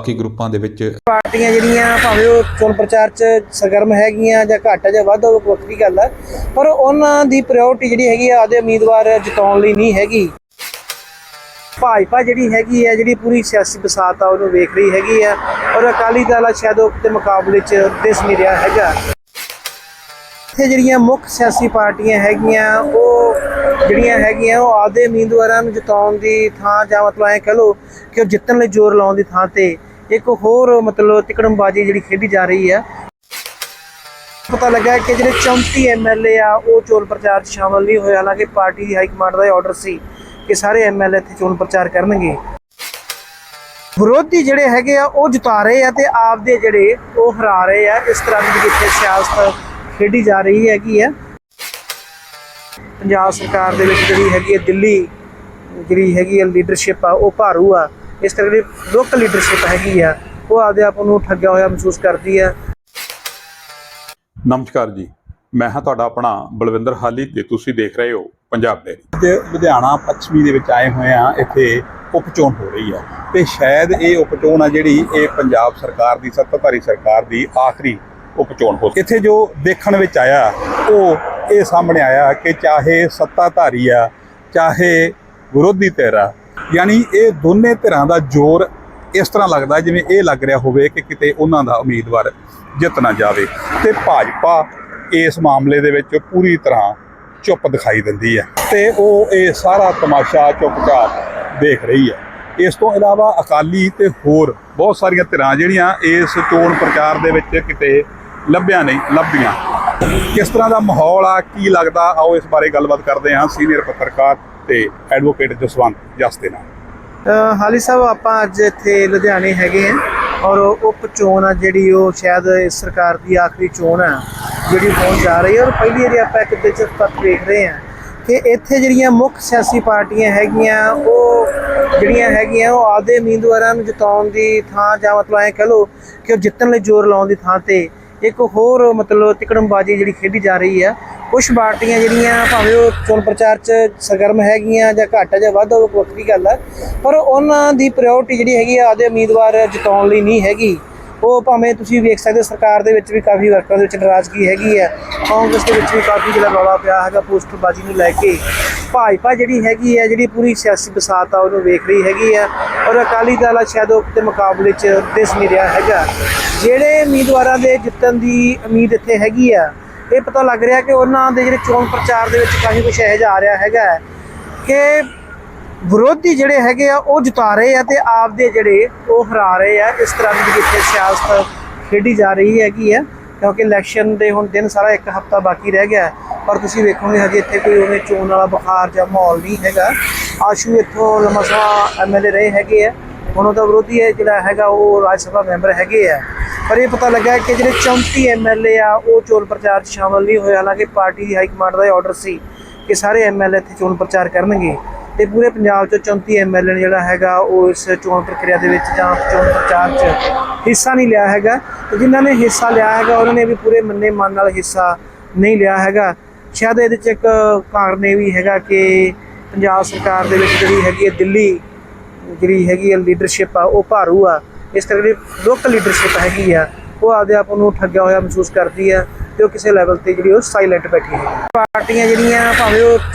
ਬਾਕੀ ਗਰੁੱਪਾਂ ਦੇ ਵਿੱਚ ਪਾਰਟੀਆਂ ਜਿਹੜੀਆਂ ਭਾਵੇਂ ਉਹ ਚੋਣ ਪ੍ਰਚਾਰ 'ਚ ਸਰਗਰਮ ਹੈਗੀਆਂ ਜਾਂ ਘੱਟ ਜਾਂ ਵੱਧ, ਉਹ ਵੱਖਰੀ ਗੱਲ ਹੈ ਪਰ ਉਹਨਾਂ ਦੀ ਪ੍ਰਾਇੋਰਟੀ ਜਿਹੜੀ ਹੈਗੀ ਆ ਆਦੇ ਉਮੀਦਵਾਰ ਜਿਤਾਉਣ ਲਈ ਨਹੀਂ ਹੈਗੀ। ਭਾਜਪਾ ਜਿਹੜੀ ਹੈਗੀ ਹੈ ਜਿਹੜੀ ਪੂਰੀ ਸਿਆਸੀ ਬਸਾਤ ਆ, ਉਹਨੂੰ ਵੇਖ ਰਹੀ ਹੈਗੀ ਆ। ਔਰ ਅਕਾਲੀ ਦਲ ਆ, ਸ਼ਾਇਦ ਉਹ ਦੇ ਮੁਕਾਬਲੇ 'ਚ ਦਿਸ ਨਹੀਂ ਰਿਹਾ ਹੈਗਾ। ਇੱਥੇ ਜਿਹੜੀਆਂ ਮੁੱਖ ਸਿਆਸੀ ਪਾਰਟੀਆਂ ਹੈਗੀਆਂ, ਉਹ ਜਿਹੜੀਆਂ ਹੈਗੀਆਂ, ਉਹ ਆਪਦੇ ਉਮੀਦਵਾਰਾਂ ਨੂੰ ਜਿਤਾਉਣ ਦੀ ਥਾਂ ਜਾਂ ਮਤਲਬ ਐ ਕਹ ਲਓ ਕਿ ਉਹ ਜਿੱਤਣ ਲਈ ਜ਼ੋਰ ਲਾਉਣ ਦੀ ਥਾਂ ਤੇ ਇੱਕ ਹੋਰ ਮਤਲਬ ਤਿਕੜਮਬਾਜ਼ੀ ਜਿਹੜੀ ਖੇਡੀ ਜਾ ਰਹੀ ਹੈ। ਪਤਾ ਲੱਗਾ ਕਿ ਜਿਹੜੇ 34 ਐਮਐਲਏ ਆ, ਉਹ ਚੋਣ ਪ੍ਰਚਾਰ 'ਚ ਸ਼ਾਮਲ ਨਹੀਂ ਹੋਏ। ਹਾਲਾਂਕਿ ਪਾਰਟੀ ਦੀ ਹਾਈ ਕਮਾਂਡ ਦਾ ਆਰਡਰ ਸੀ ਕਿ ਸਾਰੇ ਐਮਐਲਏ ਇੱਥੇ ਚੋਣ ਪ੍ਰਚਾਰ ਕਰਨਗੇ। ਵਿਰੋਧੀ ਜਿਹੜੇ ਹੈਗੇ ਆ, ਉਹ ਜਿਤਾ ਰਹੇ ਆ ਤੇ ਆਪਦੇ ਜਿਹੜੇ ਉਹ ਹਰਾ ਰਹੇ ਆ। ਇਸ ਤਰ੍ਹਾਂ ਦੀ ਜਿੱਥੇ ਸਿਆਸਤ ਖੇਡੀ ਜਾ ਰਹੀ ਹੈਗੀ ਆ। ਪੰਜਾਬ ਸਰਕਾਰ ਦੇ ਵਿੱਚ ਜਿਹੜੀ ਹੈਗੀ ਹੈ ਦਿੱਲੀ ਜਿਹੜੀ ਹੈਗੀ ਹੈ ਲੀਡਰਸ਼ਿਪ ਆ, ਉਹ ਭਾਰੂ ਆ। ਇਸ ਕਰਕੇ ਲੋਕਲ ਲੀਡਰਸ਼ਿਪ ਹੈਗੀ ਆ, ਉਹ ਆਪਦੇ ਆਪ ਨੂੰ ਠੱਗਿਆ ਹੋਇਆ ਮਹਿਸੂਸ ਕਰਦੀ ਆ। ਨਮਸਕਾਰ ਜੀ। ਮੈਂ ਹਾਂ ਤੁਹਾਡਾ ਆਪਣਾ ਬਲਵਿੰਦਰ ਹਾਲੀ ਤੇ ਤੁਸੀਂ ਦੇਖ ਰਹੇ ਹੋ ਪੰਜਾਬ ਦੇ ਤੇ ਲੁਧਿਆਣਾ ਪੱਛਮੀ ਦੇ ਵਿੱਚ ਆਏ ਹੋਏ ਆ ਇੱਥੇ ਉਪਚੋਣ ਹੋ ਰਹੀ ਹੈ ਤੇ ਸ਼ਾਇਦ ਇਹ ਉਪਚੋਣ ਆ ਜਿਹੜੀ ਇਹ ਪੰਜਾਬ ਸਰਕਾਰ ਦੀ, ਸੱਤਾਧਾਰੀ ਸਰਕਾਰ ਦੀ ਆਖਰੀ ਉਪਚੋਣ ਹੋ ਇੱਥੇ ਜੋ ਦੇਖਣ ਵਿੱਚ ਆਇਆ, ਉਹ ਇਹ ਸਾਹਮਣੇ ਆਇਆ ਕਿ ਚਾਹੇ ਸੱਤਾਧਾਰੀ ਆ, ਚਾਹੇ ਵਿਰੋਧੀ ਧਿਰ ਆ ਯਾਨੀ ਇਹ ਦੋਨੇ ਧਿਰਾਂ ਦਾ ਜ਼ੋਰ ਇਸ ਤਰ੍ਹਾਂ ਲੱਗਦਾ ਜਿਵੇਂ ਇਹ ਲੱਗ ਰਿਹਾ ਹੋਵੇ ਕਿ ਕਿਤੇ ਉਹਨਾਂ ਦਾ ਉਮੀਦਵਾਰ ਜਿੱਤ ਨਾ ਜਾਵੇ। ਤੇ ਭਾਜਪਾ ਇਸ ਮਾਮਲੇ ਦੇ ਵਿੱਚ ਪੂਰੀ ਤਰ੍ਹਾਂ ਚੁੱਪ ਦਿਖਾਈ ਦਿੰਦੀ ਹੈ ਤੇ ਉਹ ਇਹ ਸਾਰਾ ਤਮਾਸ਼ਾ ਚੁੱਪਚਾਪ ਦੇਖ ਰਹੀ ਹੈ। ਇਸ ਤੋਂ ਇਲਾਵਾ ਅਕਾਲੀ ਤੇ ਹੋਰ ਬਹੁਤ ਸਾਰੀਆਂ ਧਿਰਾਂ ਜਿਹੜੀਆਂ ਇਸ ਚੋਣ ਪ੍ਰਚਾਰ ਦੇ ਵਿੱਚ ਕਿਤੇ ਲੱਭਿਆ ਨਹੀਂ, ਲੱਭੀਆਂ। ਕਿਸ ਤਰ੍ਹਾਂ ਦਾ ਮਾਹੌਲ ਆ, ਕੀ ਲੱਗਦਾ? ਆਓ ਇਸ ਬਾਰੇ ਗੱਲਬਾਤ ਕਰਦੇ ਹਾਂ। ਸੀਨੀਅਰ ਪੱਤਰਕਾਰ ਤੇ ਐਡਵੋਕੇਟ ਜਸਵੰਤ ਜਸ ਦੇ ਨਾਲ। ਹਾਲੀ ਸਾਹਿਬ, ਆਪਾਂ ਅੱਜ ਇੱਥੇ ਲੁਧਿਆਣੇ ਹੈਗੇ ਆ ਔਰ ਉਪ ਚੋਣ ਆ ਜਿਹੜੀ ਉਹ ਸ਼ਾਇਦ ਇਸ ਸਰਕਾਰ ਦੀ ਆਖਰੀ ਚੋਣ ਆ, ਜਿਹੜੀ ਹੋਣ ਜਾ ਰਹੀ ਹੈ। ਔਰ ਪਹਿਲੀ ਵਾਰੀ ਆਪਾਂ ਇੱਕ ਦਿਲਚਸਪ ਤੱਥ ਵੇਖ ਰਹੇ ਆ ਕਿ ਇੱਥੇ ਜਿਹੜੀਆਂ ਮੁੱਖ ਸਿਆਸੀ ਪਾਰਟੀਆਂ ਹੈਗੀਆਂ, ਉਹ ਜਿਹੜੀਆਂ ਹੈਗੀਆਂ, ਉਹ ਆਪਦੇ ਉਮੀਦਵਾਰਾਂ ਨੂੰ ਜਿਤਾਉਣ ਦੀ ਥਾਂ ਜਾਂ ਮਤਲਬ ਐ ਕਹ ਲੋ ਕਿ ਉਹ ਜਿੱਤਣ ਲਈ ਜ਼ੋਰ ਲਾਉਣ ਦੀ ਥਾਂ ਤੇ ਇੱਕ ਹੋਰ ਮਤਲਬ ਤਿਕੜਮਬਾਜ਼ੀ ਜਿਹੜੀ ਖੇਡੀ ਜਾ ਰਹੀ ਆ ਕੁਝ ਪਾਰਟੀਆਂ ਜਿਹੜੀਆਂ ਭਾਵੇਂ ਉਹ ਚੋਣ ਪ੍ਰਚਾਰ 'ਚ ਸਰਗਰਮ ਹੈਗੀਆਂ ਜਾਂ ਘੱਟ ਜਾਂ ਵੱਧ ਉਹ ਵੱਖਰੀ ਗੱਲ ਆ। ਪਰ ਉਹਨਾਂ ਦੀ ਪ੍ਰਾਇੋਰਟੀ ਜਿਹੜੀ ਹੈਗੀ ਆ, ਆਪਦੇ ਉਮੀਦਵਾਰ ਜਿਤਾਉਣ ਲਈ ਨਹੀਂ ਹੈਗੀ। ਉਹ ਭਾਵੇਂ ਤੁਸੀਂ ਵੇਖ ਸਕਦੇ ਹੋ, ਸਰਕਾਰ ਦੇ ਵਿੱਚ ਵੀ ਕਾਫੀ ਵਰਕਰਾਂ ਦੇ ਵਿੱਚ ਨਾਰਾਜ਼ਗੀ ਹੈਗੀ ਹੈ ਕਾਂਗਰਸ ਦੇ ਵਿੱਚ ਵੀ ਕਾਫੀ ਜਿਹੜਾ ਰੌਲਾ ਪਿਆ ਹੈਗਾ, ਪੋਸਟਰਬਾਜ਼ੀ ਨੂੰ ਲੈ ਕੇ। ਭਾਜਪਾ ਜਿਹੜੀ ਹੈਗੀ ਹੈ ਜਿਹੜੀ ਪੂਰੀ ਸਿਆਸੀ ਬਸਾਤ ਆ, ਉਹਨੂੰ ਵੇਖ ਰਹੀ ਹੈਗੀ ਆ। ਔਰ ਅਕਾਲੀ ਦਲ ਆ, ਸ਼ਾਇਦ ਉਹ ਦੇ ਮੁਕਾਬਲੇ 'ਚ ਦਿਸ ਨਹੀਂ ਰਿਹਾ ਹੈਗਾ। ਜਿਹੜੇ ਉਮੀਦਵਾਰਾਂ ਦੇ ਜਿੱਤਣ ਦੀ ਉਮੀਦ ਇੱਥੇ ਹੈਗੀ ਆ ਇਹ ਪਤਾ ਲੱਗ ਰਿਹਾ ਕਿ ਉਹਨਾਂ ਦੇ ਜਿਹੜੇ ਚੋਣ ਪ੍ਰਚਾਰ ਦੇ ਵਿੱਚ ਕਾਫੀ ਕੁਝ ਇਹੋ ਜਿਹਾ ਆ ਰਿਹਾ ਹੈਗਾ ਕਿ ਵਿਰੋਧੀ ਜਿਹੜੇ ਹੈਗੇ ਆ, ਉਹ ਜਿਤਾ ਰਹੇ ਆ ਤੇ ਆਪਦੇ ਜਿਹੜੇ ਉਹ ਹਰਾ ਰਹੇ ਆ। ਇਸ ਤਰ੍ਹਾਂ ਦੀ ਜਿੱਥੇ ਸਿਆਸਤ ਖੇਡੀ ਜਾ ਰਹੀ ਹੈਗੀ ਆ, ਕਿਉਂਕਿ ਇਲੈਕਸ਼ਨ ਦੇ ਹੁਣ ਦਿਨ ਸਾਰਾ ਇੱਕ ਹਫਤਾ ਬਾਕੀ ਰਹਿ ਗਿਆ ਪਰ ਤੁਸੀਂ ਵੇਖੋਗੇ ਹਜੇ ਇੱਥੇ ਕੋਈ ਉਹਨੇ ਚੋਣ ਵਾਲਾ ਬੁਖਾਰ ਜਾਂ ਮਾਹੌਲ ਨਹੀਂ ਹੈਗਾ। ਆਸ਼ੂ ਇੱਥੋਂ ਲੰਮਾ ਸਮਾਂ ਐਮਐਲਏ ਰਹੇ ਹੈਗੇ ਆ। ਹੁਣ ਉਹਦਾ ਵਿਰੋਧੀ ਹੈ ਜਿਹੜਾ ਹੈਗਾ, ਉਹ ਰਾਜ ਸਭਾ ਮੈਂਬਰ ਹੈਗੇ ਆ। ਪਰ ਇਹ ਪਤਾ ਲੱਗਾ ਕਿ ਜਿਹੜੇ 34 ਐਮਐਲਏ ਆ, ਉਹ ਚੋਣ ਪ੍ਰਚਾਰ 'ਚ ਸ਼ਾਮਲ ਨਹੀਂ ਹੋਏ। ਹਾਲਾਂਕਿ ਪਾਰਟੀ ਦੀ ਹਾਈ ਕਮਾਂਡ ਦਾ ਆਰਡਰ ਸੀ ਕਿ ਸਾਰੇ ਐਮਐਲਏ ਇੱਥੇ ਚੋਣ ਪ੍ਰਚਾਰ ਕਰਨਗੇ ਤੇ ਪੂਰੇ ਪੰਜਾਬ 'ਚ 34 ਐਮਐਲਏ ਨੇ ਜਿਹੜਾ ਹੈਗਾ, ਉਹ ਇਸ ਚੋਣ ਪ੍ਰਕਿਰਿਆ ਦੇ ਵਿੱਚ ਜਾਂ ਚੋਣ ਪ੍ਰਚਾਰ 'ਚ ਹਿੱਸਾ ਨਹੀਂ ਲਿਆ ਹੈਗਾ। ਤੇ ਜਿਨ੍ਹਾਂ ਨੇ ਹਿੱਸਾ ਲਿਆ ਹੈਗਾ, ਉਹਨਾਂ ਨੇ ਵੀ ਪੂਰੇ ਮੰਨੇ ਮਨ ਨਾਲ ਹਿੱਸਾ ਨਹੀਂ ਲਿਆ ਹੈਗਾ। ਸ਼ਾਇਦ ਇਹਦੇ 'ਚ ਇੱਕ ਕਾਰਨ ਇਹ ਵੀ ਹੈਗਾ ਕਿ ਪੰਜਾਬ ਸਰਕਾਰ ਦੇ ਵਿੱਚ ਜਿਹੜੀ ਹੈਗੀ ਹੈ, ਦਿੱਲੀ ਜਿਹੜੀ ਹੈਗੀ ਹੈ ਲੀਡਰਸ਼ਿਪ ਆ, ਉਹ ਭਾਰੂ ਆ। ਇਸ ਕਰਕੇ ਦੀ ਲੋਕਲ ਲੀਡਰਸ਼ਿਪ ਹੈਗੀ ਆ, ਉਹ ਆਪਦੇ ਆਪ ਨੂੰ ਠੱਗਿਆ ਹੋਇਆ ਮਹਿਸੂਸ ਕਰਦੀ ਆ ਤੇ ਉਹ ਕਿਸੇ ਲੈਵਲ ਤੇ ਜਿਹੜੀ ਉਹ ਸਾਇਲੈਂਟ ਬੈਠੀ ਹੈ ਪਾਰਟੀਆਂ ਜਿਹੜੀਆਂ, ਭਾਵੇਂ ਉਹ